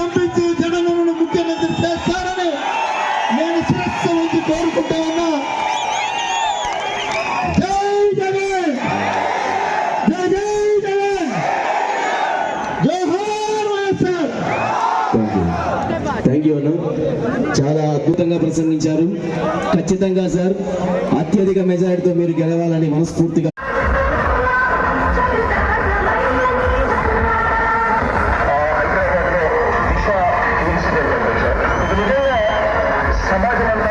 పంపించి జగన్ను ముఖ్యమంత్రి చేస్తారని నేను శిరస్సు నుంచి కోరుకుంటా ఉన్నా. జై జగన్ జై జై జగన్ జోహార్ థ్యాంక్ యూ అన్న. చాలా అద్భుతంగా ప్రసంగించారు. ఖచ్చితంగా సార్ అత్యధిక మెజారిటీతో మీరు గెలవాలని మనస్ఫూర్తిగా సమాజం